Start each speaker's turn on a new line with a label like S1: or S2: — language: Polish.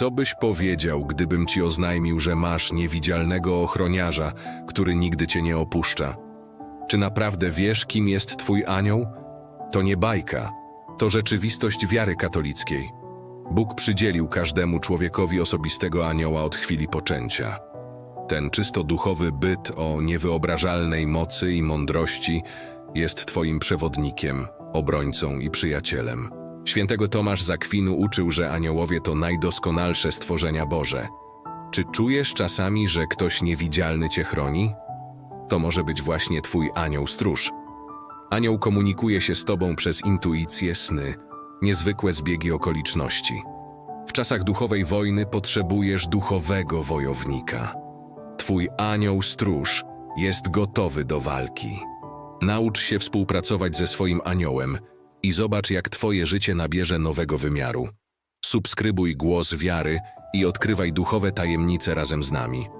S1: Co byś powiedział, gdybym ci oznajmił, że masz niewidzialnego ochroniarza, który nigdy cię nie opuszcza? Czy naprawdę wiesz, kim jest twój anioł? To nie bajka, to rzeczywistość wiary katolickiej. Bóg przydzielił każdemu człowiekowi osobistego anioła od chwili poczęcia. Ten czysto duchowy byt o niewyobrażalnej mocy i mądrości jest Twoim przewodnikiem, obrońcą i przyjacielem. Świętego Tomasz z uczył, że aniołowie to najdoskonalsze stworzenia Boże. Czy czujesz czasami, że ktoś niewidzialny Cię chroni? To może być właśnie Twój anioł stróż. Anioł komunikuje się z Tobą przez intuicję, sny, niezwykłe zbiegi okoliczności. W czasach duchowej wojny potrzebujesz duchowego wojownika. Twój anioł stróż jest gotowy do walki. Naucz się współpracować ze swoim aniołem i zobacz, jak Twoje życie nabierze nowego wymiaru. Subskrybuj głos wiary i odkrywaj duchowe tajemnice razem z nami.